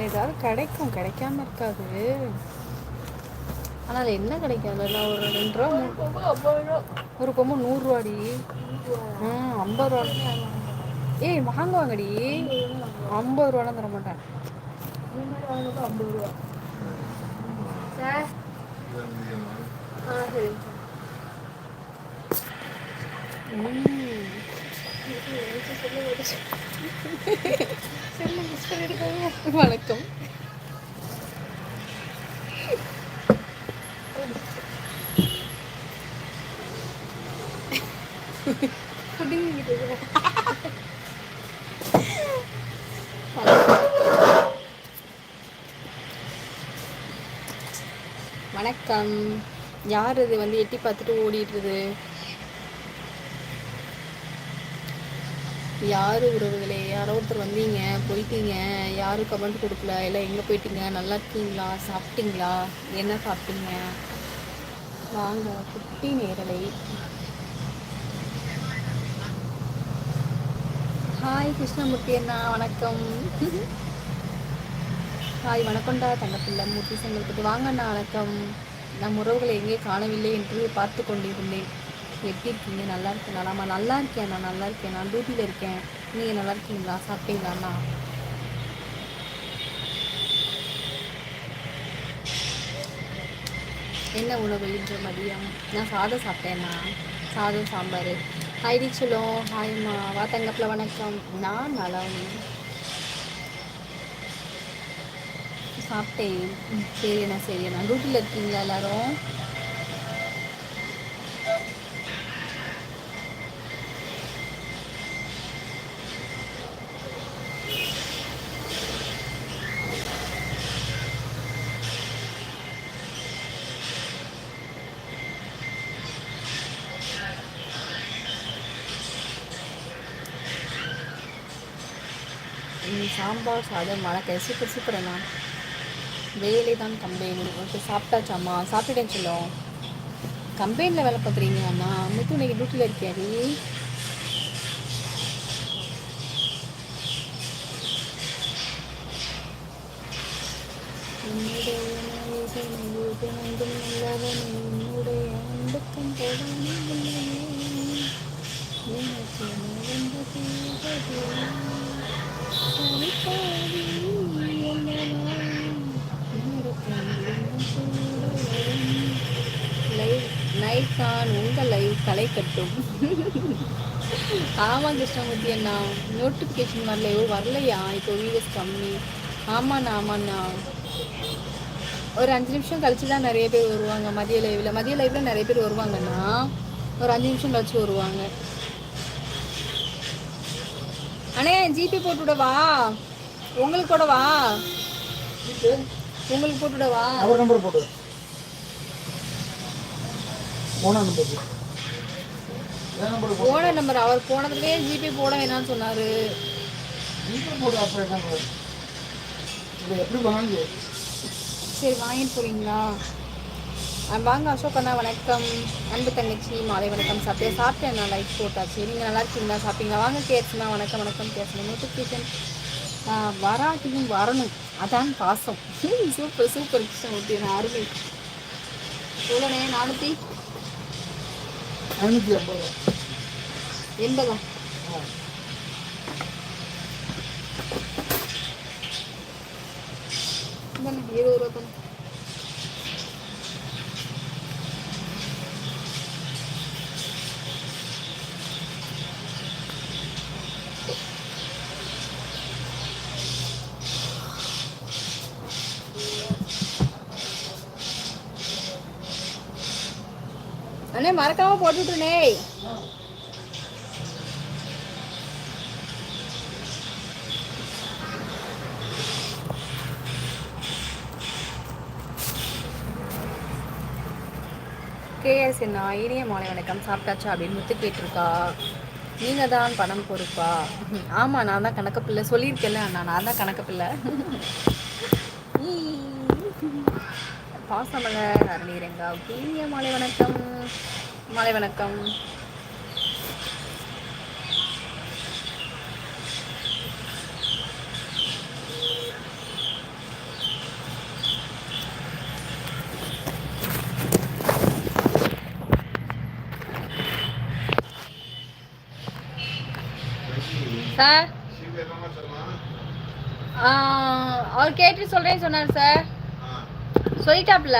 அதில் ஏதாவது கிடைக்கும் கிடைக்காம இருக்காது. ஆனால் அதில் என்ன கிடைக்காது? அதில் ஒரு ரெண்டு ரூபா மூணு ஒரு கொம்பு நூறுரூவாடி ஆ ஐம்பது ரூபா. ஏய் வாங்குவாங்கடி ஐம்பது ரூபாலாம் தர மாட்டேன். ஐம்பது ரூபா சார். ஆ சரி. ம். வணக்கம். வணக்கம். யார் இது வந்து எட்டி பார்த்துட்டு ஓடிட்டுருது யார் உறவுகளே யாரோ ஒருத்தர் வந்தீங்க போயிட்டீங்க. யாரும் கமெண்ட் கொடுக்கல? இல்லை எங்கே போயிட்டீங்க? நல்லா இருக்கீங்களா? சாப்பிட்டீங்களா? என்ன சாப்பிட்டீங்க? வாங்க குட்டி நேரலை. ஹாய் கிருஷ்ணமூர்த்தி அண்ணா. வணக்கம். ஹாய் வணக்கம்டா தங்கப்பிள்ளை. மூர்த்தி செங்கல்பட்டு வாங்க அண்ணா வணக்கம். நம் உறவுகளை எங்கே காணவில்லை என்று பார்த்து கொண்டிருந்தேன். எப்படி இருக்கீங்க? நல்லா இருக்கீங்களா நாம நல்லா இருக்கேன் நான் நல்லா இருக்கேன். நான் டியூட்டியில் இருக்கேன். நீங்கள் நல்லா இருக்கீங்களா? சாப்பிட்டீங்களாண்ணா என்ன உணவு இன்று மதியம்? நான் சாதம் சாப்பிட்டேண்ணா சாதம் சாம்பார். ஹாய் சொல்லும் ஹாய்மா வா தங்கப்பில் வணக்கம். நான் நலம். சாப்பிட்டேன். சரிண்ணா சரிண்ணா டியூட்டியில் இருக்கீங்களா எல்லாரும் ம், சாம்பார் சாதம் வணக்கம் சூப்பர் சூப்பர் அண்ணா. வேலை தான் கம்பெனி. ஓகே சாப்பிட்டாச்சாம்மா? சாப்பிட்டுட்டேன்னு சொல்லும் கம்பெனியில் வேலை பார்க்குறீங்க அண்ணா. முத்து இன்னைக்கு டியூட்டியில் இருக்கியாடி உன்னுடைய லைவ் நைட் தான் உங்கள் லைவ் களை கட்டும் ஆமாம் கிருஷ்ணமூர்த்தி அண்ணா நோட்டிஃபிகேஷன் வரலையோ வரலையா இப்போ வீடியோஸ் கம்மி ஆமாண்ணா ஆமாண்ணா ஒரு அஞ்சு நிமிஷம் கழிச்சு தான் நிறைய பேர் வருவாங்க மதிய லைவில் மதிய லைவில் நிறைய பேர் வருவாங்கண்ணா ஒரு அஞ்சு நிமிஷம் கழிச்சு வருவாங்க அண்ணே ஜிபே போட்டு விடவா உங்களுக்கு போடவா? உங்களுக்கு போட்டு விடவா அவர் நம்பர் போட்டு ஓனா நம்பர் என் நம்பர் ஓனர் அவர் போனதுலேயே ஜிபே போட வேணாம்னு சொன்னார். ஜிபே போட்டு அப்புறம் எப்படி வாங்கி சரி வாங்கிட்டு போறீங்களா? வாங்க அசோக் அண்ணா வணக்கம். அன்பு தங்கச்சி மாலை வணக்கம். சாப்பிட்டேன் சாப்பிட்டேன் நான் லைஃப் போட்டாச்சு. நீங்கள் நல்லா இருக்கீங்களா? சாப்பிட்டீங்களா? வாங்க கேட்சுண்ணா வணக்கம் வணக்கம். கேட்சுண்ணா நோட்டிஃபிகேஷன் வராட்டியும் வரணும். அதான் பாசம். சூப்பர் சூப்பர் கிருஷ்ணமூர்த்தி நான் அருமை. எவ்வளோண்ணே நானூற்றி ஐநூற்றி ஐம்பது எண்பதா. இருபது ரூபா தானே அண்ணே மறக்காம போட்டுட்டுனே கேஎஸ் என்ன இனிய மாலை வணக்கம். சாப்பிட்டாச்சா அப்படின்னு முத்து கேட்டிருக்கா. நீங்கள் தான் பணம் பொறுப்பா? ஆமாம் நான் தான் கணக்கு பிள்ளை சொல்லியிருக்கேன்ல அண்ணா நான் தான் கணக்கு பிள்ளை பாசமலர் அருணீரங்கா இனிய மாலை வணக்கம். மாலை வணக்கம். சார்? அவர் கேட்டு சொல்றேன்னு சொன்னார் சார். சொல்லிட்டாப்ல?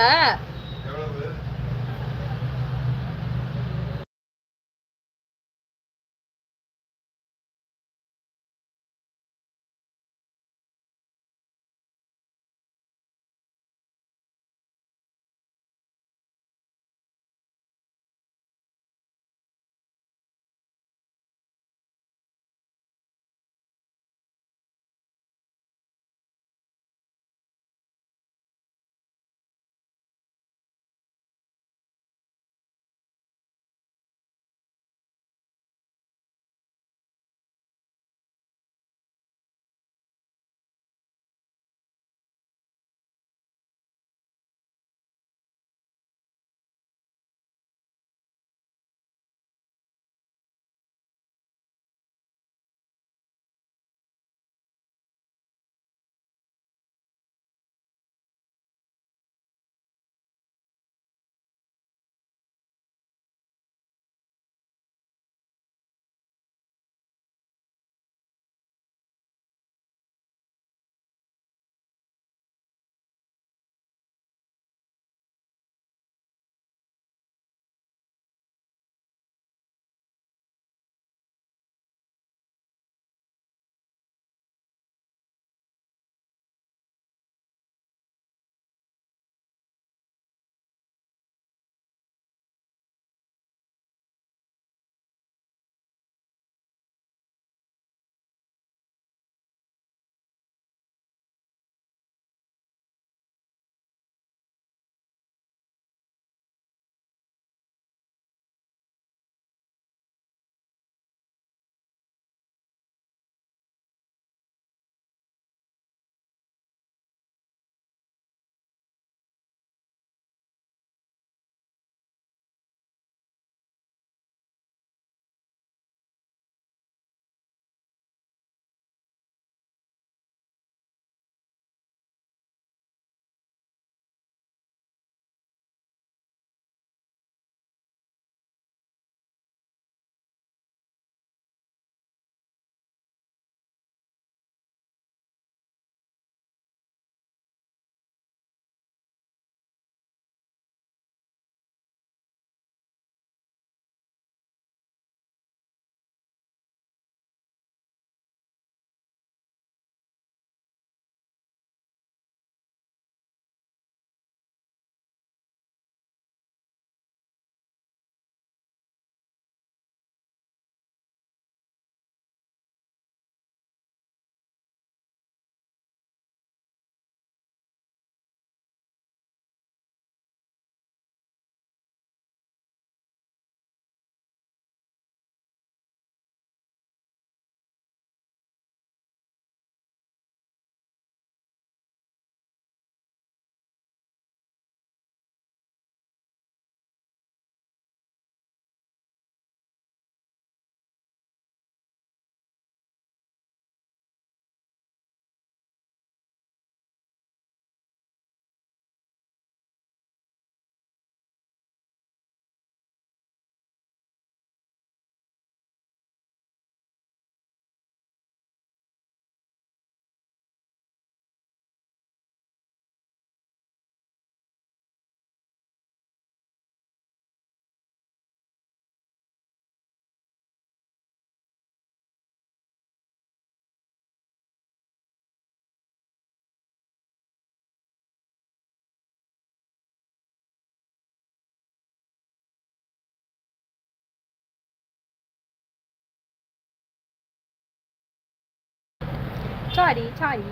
சாரி சாரி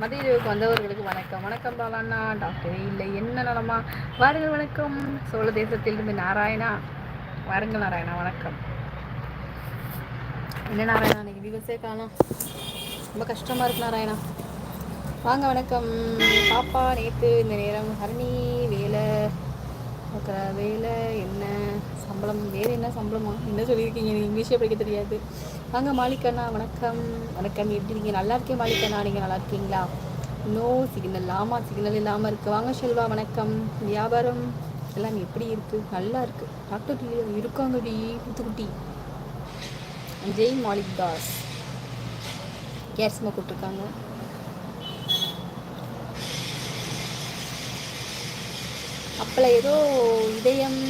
மதியவுக்கு வந்தவர்களுக்கு வணக்கம். வணக்கம் பாலாண்ணா டாக்டரே இல்லை என்ன நலமா வாருங்கள் வணக்கம். சோழ தேசத்திலிருந்து நாராயணா. வாருங்கள் நாராயணா வணக்கம். என்ன நாராயணா இன்னைக்கு விவசாய காணும் ரொம்ப கஷ்டமாக இருக்கு நாராயணா. வாங்க வணக்கம். பாப்பா நேற்று இந்த நேரம் ஹரணி வேலை. வேலை என்ன? சம்பளம் வேறு என்ன சம்பளமா? என்ன சொல்லியிருக்கீங்க? எனக்கு இங்கிலீஷே படிக்க தெரியாது. வாங்க மாலிகண்ணா வணக்கம். வணக்கம். எப்படி இருக்கீங்க? நல்லா இருக்கேன் மாலிகண்ணா நீங்கள் நல்லா இருக்கீங்களா? நோ சிக்னல் ஆமாம் சிக்னல் இல்லாமல் இருக்குது வாங்க செல்வா வணக்கம். வியாபாரம் எல்லாம் எப்படி இருக்குது நல்லா இருக்குது டாக்டர் இல்லையா இருக்காங்கடி குத்துக்குட்டி ஜெய் மாலிக் தாஸ். கேர்ஸ்மா கூப்பிட்ருக்காங்க அப்பல ஏதோ இதயம்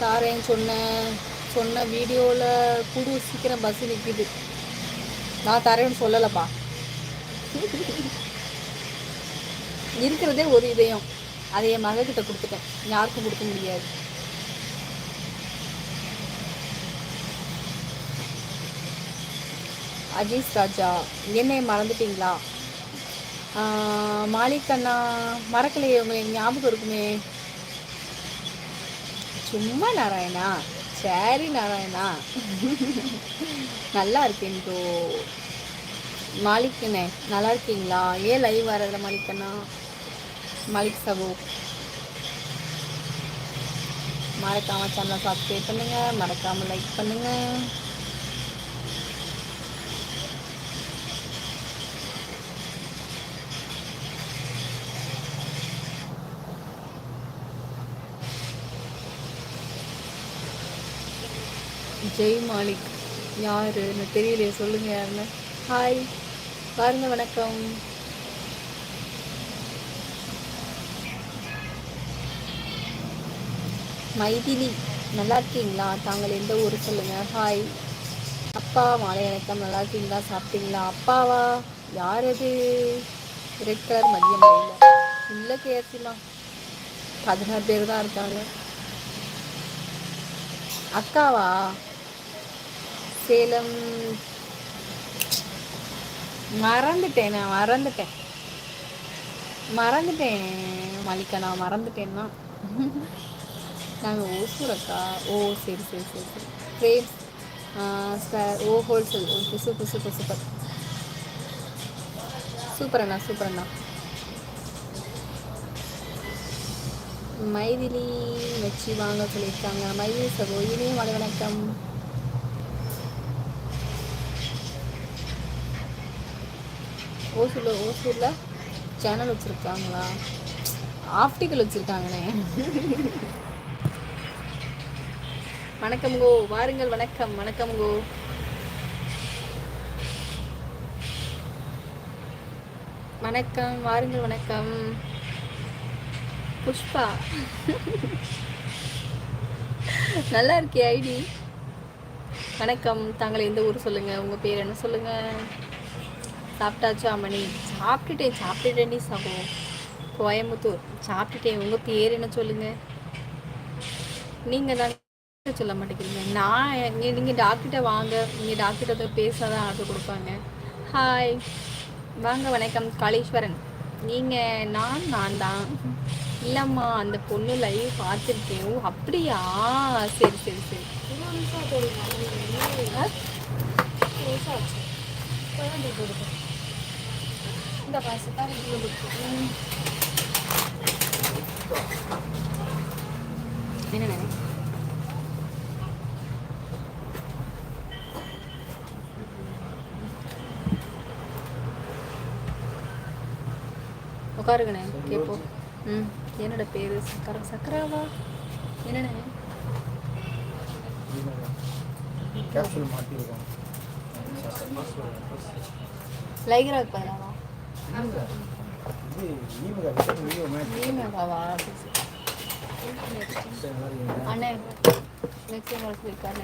தாரேன்னு சொன்ன சொன்ன வீடியோவில் குடு சீக்கிரம் பஸ் நிற்கிது நான் தரேன்னு சொல்லலப்பா. இருக்கிறதே ஒரு இதயம். அதை என் மகக்கிட்ட கொடுத்துட்டேன். யாருக்கும் கொடுக்க முடியாது. அஜீஸ் ராஜா என்னை மறந்துட்டீங்களா? மாலிக் அண்ணா மறக்கலையே உங்களுக்கு ஞாபகம் இருக்குமே? சும்மா நாராயணா? சரி நாராயணா. நல்லா இருக்கேன் ப்ரோ. மாலிக்கண்ணே நல்லா இருக்கீங்களா? ஏன் லைவ் வரதில்ல மாலிக்கண்ணா மாலிக் சபு. மறக்காமல் சேனலை சப்ஸ்கிரைப் பண்ணுங்கள் மறக்காமல் லைக் பண்ணுங்கள் ஜெய் மாலிக். யார்? எனக்கு தெரியலையே சொல்லுங்க யாருன்னு. ஹாய் பாருங்க வணக்கம். மைதிலி நல்லா இருக்கீங்களா? தாங்கள் எந்த ஊர் சொல்லுங்க. ஹாய் அப்பா மாலை வணக்கம். நல்லா இருக்கீங்களா? சாப்பிட்டீங்களா? அப்பாவா? யார் அது ரெட் கலர் மதியம் இல்லை. இல்லை பதினாறு பேர் தான் இருக்காங்க. அக்காவா? சேலம். மறந்துட்டேன் நான் மறந்துட்டேன். மறந்துட்டேன் மல்லிகா நான் மறந்துட்டேன்னா. நாங்கள் ஓசூரக்கா? ஓ சரி சரி சரி சரி. பிரேம் சார் ஓ wholesale okay super super super super அண்ணா சூப்பர் அண்ணா மைதிலி வச்சு வாங்க சொல்லியிருக்காங்க. மைதிலி சகோ இனிய மலை வணக்கம். ஓசூரில் ஓசூரில் சேனல் வச்சுருக்காங்களா? ஆப்டிக்கல் வச்சுருக்காங்கண்ணே வணக்கம் கோ வாருங்கள் வணக்கம் வணக்கம் கோ. வணக்கம் வாருங்கள் வணக்கம். புஷ்பா. நல்லா இருக்கே ஐடி? வணக்கம். தாங்கள் எந்த ஊர் சொல்லுங்க? உங்க பேர் என்ன சொல்லுங்க? சாப்பிட்டாச்சா மணி? சாப்பிட்டுட்டேன் சாப்பிட்டுட்டேன்டி சகோ. கோயம்புத்தூர். சாப்பிட்டுட்டேன் உங்கள் பேர் என்ன சொல்லுங்கள் நீங்கள் தான் சொல்ல மாட்டேங்கிறீங்க. நான் நீங்கள் டாக்டர்கிட்ட வாங்க. நீங்கள் டாக்டர்கிட்ட பேசாதான் ஆர்டர் கொடுப்பாங்க. ஹாய் வாங்க வணக்கம். காளீஸ்வரன். நீங்கள் நான் நான் தான். இல்லைம்மா அந்த பொண்ணு லைவ் பார்த்துருக்கேன். ஓ அப்படியா? சரி சரி சரி. ஆ? இந்த தான் என்னண்ணே உட்காருங்கண்ணே கேட்போம் ம் என்னோட பேர் சக்கரா சக்கராவா? என்னண்ணே கேப்சூல் மாட்டிருக்கோம். நெக்ஸ்ட் டைம்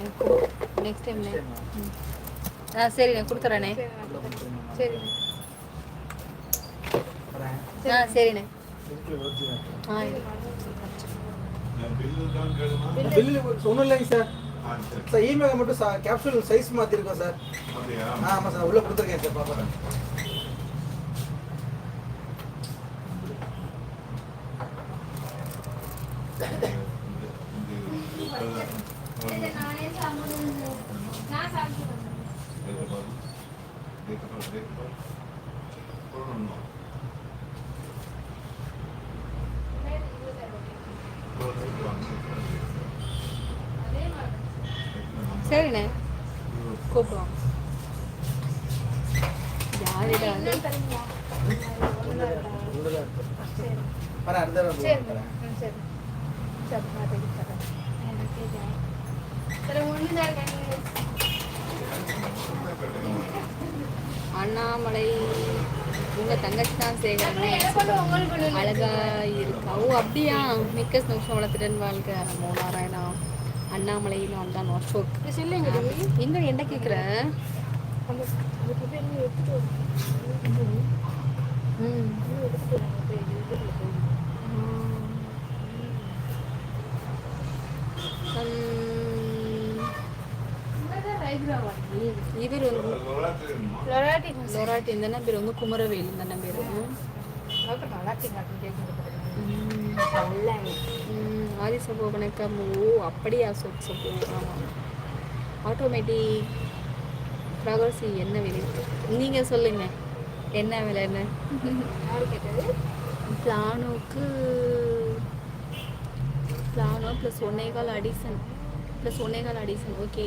நெக்ஸ்ட் டைம்ண்ணே ம் ஆ சரிண்ணே கொடுத்துட்றேண்ணே சரி. ஆ சரிண்ணே பில்லு ஒன்றும் இல்லைங்க சார் சார் ஈமேகா மட்டும் கேப்சூல் சைஸ் மாற்றிருக்கோம் சார் ஆமாம் சார் உள்ளே கொடுத்துருக்கேன் சார் பார்க்குறேன் சரிண்ணே. கூப்பிடுவோம் யாரிடா அது உள்ளே வரேன் அடுத்த தடவை சரி வரேன். ம் சரி அண்ணாமலை உங்க தங்கச்சி தான் சேகரணும் அழகா இருக்கா? ஓ அப்படியா? மிக்க நிமிஷம் வளர்த்துட்டேன் வாழ்க்கை மோ நாராயணா. அண்ணாமலைன்னு வந்தான் அசோக் எங்க என்ன கேக்குற? ம். இவர் வந்து லொராட்டி. இந்த என்ன பேர் வந்து குமரவேல் இந்த என்ன பேர் ஆதி சபோ வணக்கம் ஓ அப்படியா? சொப் சப்போ ஆமாம் ஆட்டோமேட்டிக் ப்ரகர்சி என்ன விலை? நீங்க சொல்லுங்க. என்ன விலைன்னு பிளானோக்கு பிளானோ ப்ளஸ் ஒன்னேகால் அடிசன். ப்ளஸ் ஒன்னேகால் அடிசன். ஓகே.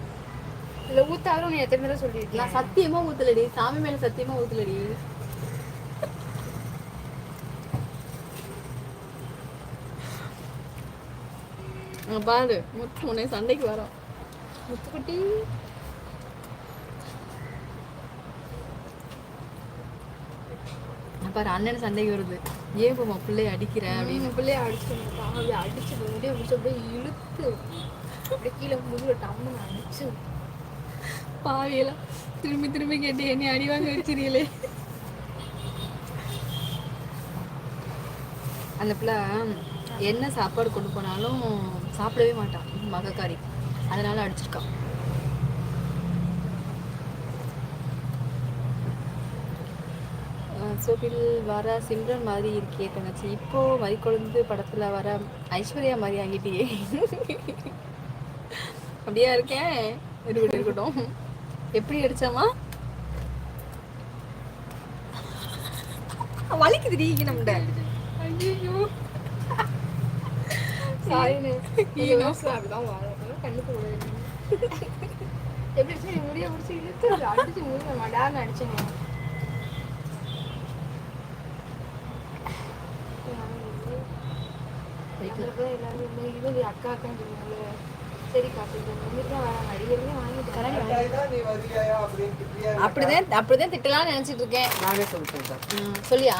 ஊத்தாரும் நீ எத்தனை தடவை சொல்லியிருக்கேன் நான் சத்தியமா ஊத்தலடி. சாமி மேல சத்தியமா ஊத்தலடி. பாரு முத்து உன்னை சண்டைக்கு வரோம் முத்துக்குட்டி. பாரு அண்ணன் சண்டைக்கு வருது. ஏன் போமா பிள்ளைய அடிக்கிற அப்படின்னு? பிள்ளைய அடிச்சு அப்படியே அடிச்சு முடிச்சு அப்படியே இழுத்து அப்படியே கீழே முதுகுல டம்முன்னு அடிச்சு. பாவியெல்லாம் திரும்பி திரும்பி கேட்டு என்னை அடிவாங்க வச்சிருக்கீங்களே. அந்த பிள்ளை என்ன சாப்பாடு கொண்டு போனாலும் சாப்பிடவே மாட்டான் மகக்காரி. அதனால அடிச்சிருக்கான். சோபில் வர சிம்ரன் மாதிரி இருக்கே தங்கச்சி இப்போ வரிகொழுந்து படத்துல வர ஐஸ்வர்யா மாதிரி ஆகிட்டியே. அப்படியா இருக்கேன் இருக்கட்டும். எப்படி அடிச்சாமா? வலிக்குதுடி நம்மட ஐயோ. அப்படிதான் வாழ கண்ணுக்கு எப்படி? நீ முடிய பிடிச்சி இழுத்து அடிச்சு முடிய மடான்னு அடிச்சேன் எல்லாரும் அக்கா அக்கான்னு சொல்லுவாங்க அப்படிதான் அப்படிதான் திட்டலாம்னு நினைச்சிட்டு இருக்கேன். நானே சொல்லிட்டேன் சொல்லியா?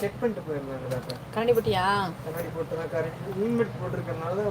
செக் பண்ணிட்டு போயிருந்தாங்க கரண்டி போட்டியா? கண்ணாடி போட்டு கரெக்ட் ஹெல்மெட் போட்டிருக்கறனால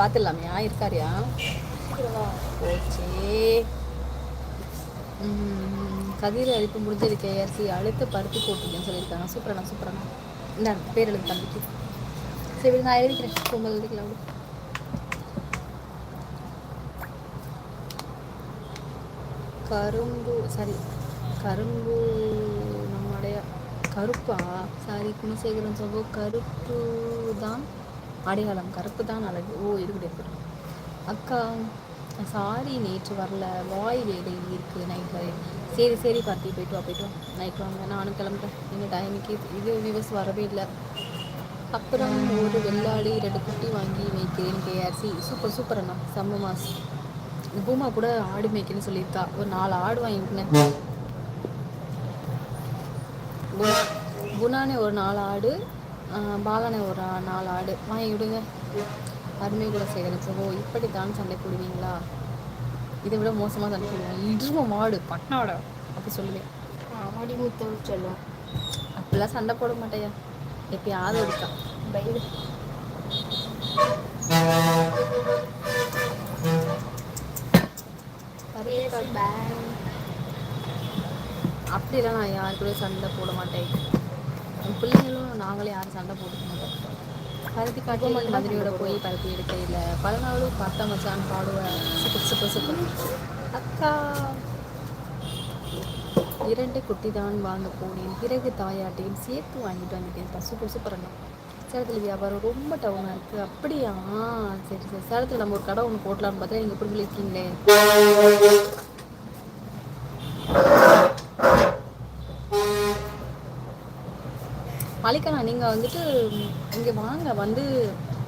பார்த்துடலாமையா இருக்காரியா போச்சே கதிர் அழிப்பு முடிஞ்சிருக்கு ஏஆர்சி அழுத்து பருத்தி போட்டிருக்கேன்னு சொல்லியிருக்காங்க சூப்பராண்ணா சூப்பராண்ணா இந்த பேர் எழுதி தம்பிக்கு சரி நான் எழுதிக்கிறேன் பொங்கல் எழுதிக்கலாம் கரும்பு சரி கரும்பு நம்முடைய கருப்பா? சாரி குணசேகரன் சொல்வோ கருப்பு தான் அடையாளம். கருப்பு தான் அழகு. ஓ இது கிடையாது அக்கா சாரி நேற்று வரல. வாய் வேலை இருக்குது நைட் வரை சரி சரி பார்த்தி போயிட்டு வா போயிட்டு வா. நைட் வாங்க. நானும் கிளம்புறேன். எங்கள் டைமுக்கு இது விவஸ் வரவே இல்லை. அப்புறம் ஒரு வெள்ளாடி ரெண்டு குட்டி வாங்கி மேய்க்கிறேன் கேஆர்சி சூப்பர் சூப்பர் அண்ணா. செம்ம மாஸ். பூமா கூட ஆடு மேய்க்கணும்னு சொல்லியிருக்கா. ஒரு நாலு ஆடு வாங்கிக்கினேன் குணா குணானே ஒரு நாலு ஆடு பாலானே ஒரு நாலு ஆடு. வாங்கி விடுங்க அருமை கூட சேகரிச்சு ஓ இப்படி தான் சண்டை போடுவீங்களா? இதை விட மோசமாக சண்டை போடுவேன் இடும மாடு பட்னாட அப்படி சொல்லுவேன். ஆமாடி முத்தம் சொல்லும் அப்படிலாம் சண்டை போட மாட்டேயா? எப்பயாவது இருக்கா பயிர் அப்படிலாம் நான் யாரு கூட சண்டை போட மாட்டேன். என் பிள்ளைங்களும் நாங்களே யாரும் சண்டை போட்டுக்க மாட்டோம். பருத்தி காட்டி மதுரையோட போய் பருத்தி எடுக்கையில் பல நாளும் பார்த்தா மச்சான் பாடுவேன் சுப்பு சுப்பு சுப்பு அக்கா. இரண்டு குட்டி தான் வாங்க போனேன். பிறகு தாயாட்டையும் சேர்த்து வாங்கிட்டு வந்துட்டேன். சூப்பர் சூப்பர் அண்ணா. சேலத்தில் வியாபாரம் ரொம்ப டவுனாக இருக்குது அப்படியா? சரி சரி. சேலத்தில் நம்ம ஒரு கடை ஒன்று போடலான்னு பார்த்தா நீங்கள் எப்படி இருக்கீங்களே மலிக்கண்ணா நீங்கள் வந்துட்டு இங்கே வாங்க. வந்து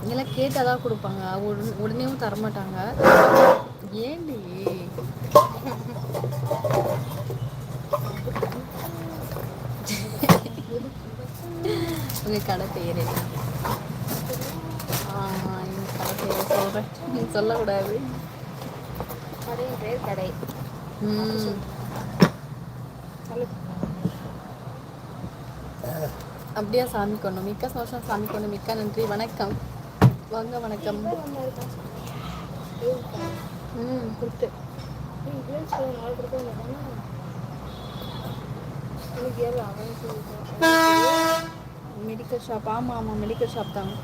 இங்கெல்லாம் கேட்டால் தான் கொடுப்பாங்க. உடனே உடனேவும் தரமாட்டாங்க. ஏண்டி? உங்கள் கடை பேர் ஆமாம் எங்கள் கடை பேர் சொல்கிறேன் நீ சொல்லக்கூடாது. கடையின் பேர் கடை. ம். அப்படியே சாமி கொண்டு மிக்க சந்தோஷம் சாமி கொண்டு மிக்க நன்றி. வணக்கம். வாங்க வணக்கம். ம் கொடுத்து. மெடிக்கல் ஷாப் ஆமாம் ஆமாம் மெடிக்கல் ஷாப் தாங்க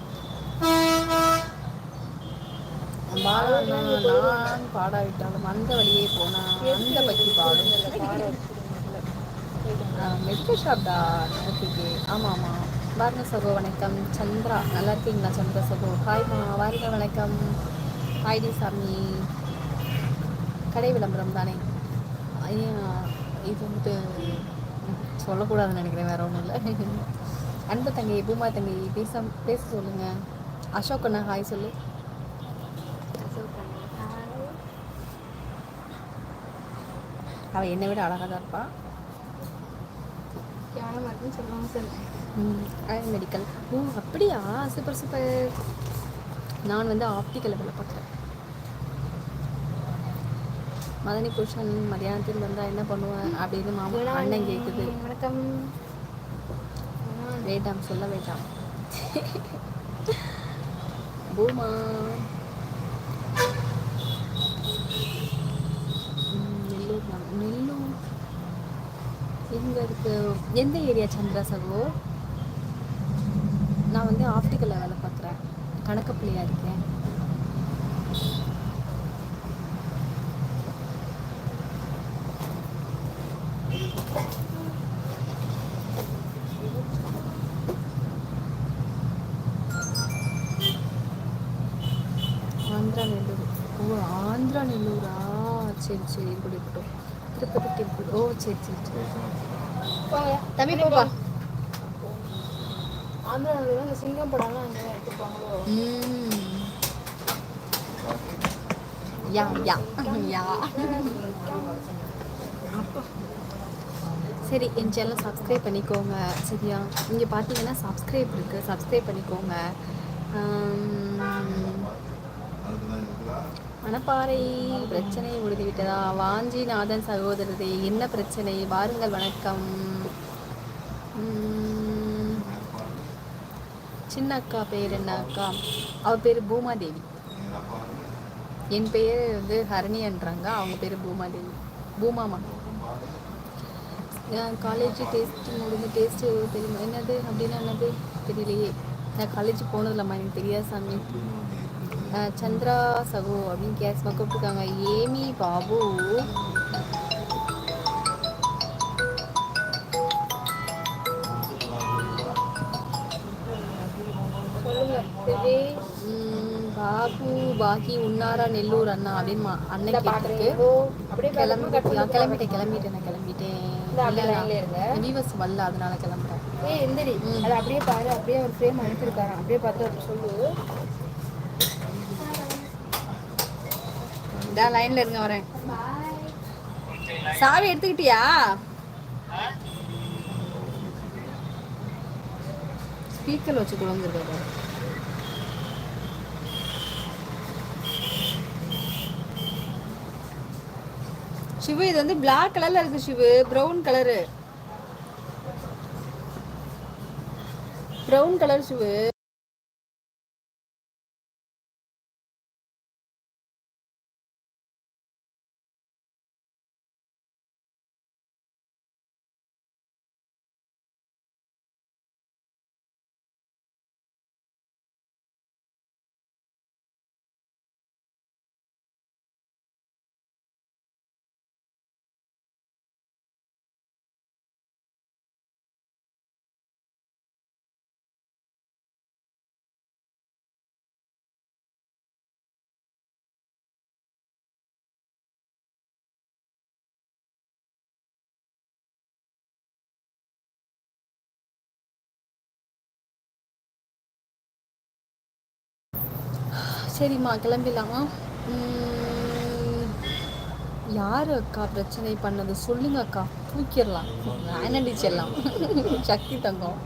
நான் பாடாவிட்டாலும் அந்த வழியே போனா அந்த பக்கி பாடும். மெடிக்கல் ஷாப் தான் ஓகே ஆமாம் ஆமாம் பாருங்க சகோ வணக்கம். சந்திரா நல்லா இருக்கீங்களா? சந்திரா சகோ ஹாய்மா வாருங்க வணக்கம். ஹாய்டி சாமி. கடை விளம்பரம் தானே? ஐயா இது வந்துட்டு சொல்லக்கூடாதுன்னு நினைக்கிறேன் வேற ஒன்றும் இல்லை. அன்பு தங்கை பூமா தங்கை பேச பேச சொல்லுங்க. அசோக் அண்ணா ஹாய் சொல்லு. அவள் என்னை விட அழகாக தான் இருப்பாள் மட்டும் சொல்லுவாங்க சார். மெடிக்கல் ஓ அப்படியா? சூப்பர் சூப்பர் நான் வந்து ஆப்டிக்கல் வேலை பார்க்குறேன். மதனி புருஷன் மதியானத்தில் வந்தால் என்ன பண்ணுவேன் அப்படின்னு மாமா அண்ணன் கேட்குது வணக்கம். வேண்டாம் சொல்ல வேண்டாம். பூமா ம், நெல்லூர் தான். நெல்லூர் எங்க எந்த ஏரியா சந்திராசகோ நான் வந்து ஆப்டிக்கலில் வேலை பார்க்குறேன். கணக்கப்பிள்ளையா இருக்கேன். ஆந்திரா நெல்லூர் ஓ ஆந்திரா நெல்லூரா சரி சரி இப்படி இருக்கட்டும். திருப்பதி டெம்பிள் ஓ சரி சரி சரி. தம்பி போப்பா. ஆந்திராவில் இந்த சிங்கம் படம்லாம் அங்கே எடுத்துப்பாங்களோ. ம் யா யா யா. சரி என் சேனல் சப்ஸ்கிரைப் பண்ணிக்கோங்க. சரியா? இங்கே பார்த்தீங்கன்னா சப்ஸ்கிரைப் இருக்குது சப்ஸ்கிரைப் பண்ணிக்கோங்க. மணப்பாறை பிரச்சனை முடிந்துவிட்டதா? வாஞ்சி வாஞ்சிநாதன் சகோதரரே என்ன பிரச்சனை? வாருங்கள் வணக்கம். சின்ன அக்கா பேர் என்ன அக்கா? அவ பேர் பூமாதேவி. என் பேர் வந்து ஹரணின்றாங்க அவங்க பேர் பூமாதேவி. பூமாமா காலேஜ் டேஸ்ட் முடிஞ்சு டேஸ்ட்டு தெரியுமா? என்னது? அப்படின்னா என்னது? தெரியலையே. நான் காலேஜ் போனதில்லம்மா எனக்கு தெரியாது சாமி. சந்திரா சகோ அப்படின்னு கேஸ்மா கூப்பிட்டுருக்காங்க. ஏமி பாபு. பாபு பாகி உன்னாரா நெல்லூர் அண்ணா அப்படின்னு அண்ணன் கேட்டிருக்கு. பாக்குறேன் ஓ அப்படியே கிளம்பி கிளம்பி கிளம்பிட்டேன் கிளம்பிட்டேன் நான் கிளம்பிட்டேன். விவஸ் வரல அதனால கிளம்புறேன். ஏய் எந்திரி. அதை அப்படியே பாரு அப்படியே ஒரு ஃப்ரேம் அனுப்பியிருக்காராம். அப்படியே பார்த்து அப்படி சொல்லு. இதான் லைன்ல இருங்க வரேன். சாவி எடுத்துக்கிட்டியா? ஸ்பீக்கர் வச்சு குழந்திருக்க சிவு இது வந்து பிளாக் கலர்ல இருக்கு சிவு. ப்ரௌன் கலரு ப்ரௌன் கலர் சிவு. சரிம்மா கிளம்பிடலாமா? யார் யாரு அக்கா பிரச்சனை பண்ணது? சொல்லுங்க அக்கா தூக்கிடலாம். அடிச்சிடலாம் சக்தி தங்கம்.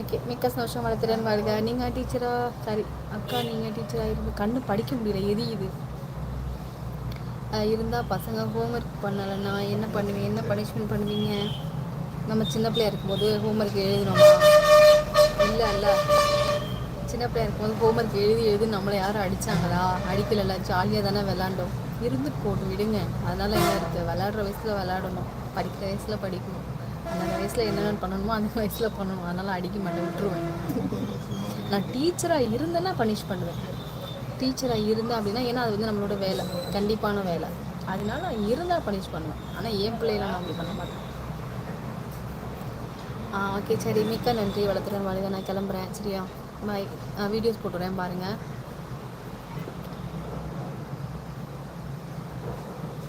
ஓகே மிக்க சந்தோஷம் வளர்த்துறேன் பாருங்க. நீங்கள் டீச்சரா சாரி அக்கா நீங்கள் டீச்சராக இருந்து கண்ணு படிக்க முடியல எரியுது. இருந்தால் பசங்க ஹோம்ஒர்க் பண்ணலைன்னா என்ன பண்ணுவீங்க? என்ன பனிஷ்மெண்ட் பண்ணுவீங்க? நம்ம சின்ன பிள்ளையா இருக்கும்போது ஹோம்ஒர்க் எழுதணுமா? இல்லை இல்லை சின்ன பிள்ளையா இருக்கும்போது ஹோம்ஒர்க் எழுதி எழுதி நம்மளை யாரும் அடிச்சாங்களா? அடிக்கலல்ல ஜாலியாக தானே விளாண்டோம் இருந்து போட்டு விடுங்க. அதனால என்ன இருக்குது விளாடுற வயசில் விளாடணும் படிக்கிற வயசில் படிக்கணும். அந்த வயசில் என்னென்ன பண்ணணுமோ அந்த வயசில் பண்ணணும். அதனால் அடிக்க மாட்டேன் விட்டுருவேன். நான் டீச்சராக இருந்தேன்னா பனிஷ் பண்ணுவேன். டீச்சராக இருந்தேன் அப்படின்னா ஏன்னா அது வந்து நம்மளோட வேலை. கண்டிப்பான வேலை. அதனால நான் இருந்தால் பனிஷ் பண்ணுவேன். ஆனால் என் பிள்ளைலாம் நான் அப்படி பண்ண மாட்டேன். ஆ ஓகே சரி. மிக்க நன்றி. வளர்த்துறேன் வாழ்க. நான் கிளம்புறேன். சரியா? வீடியோஸ் uh, போட்டுறேன் பாருங்கள்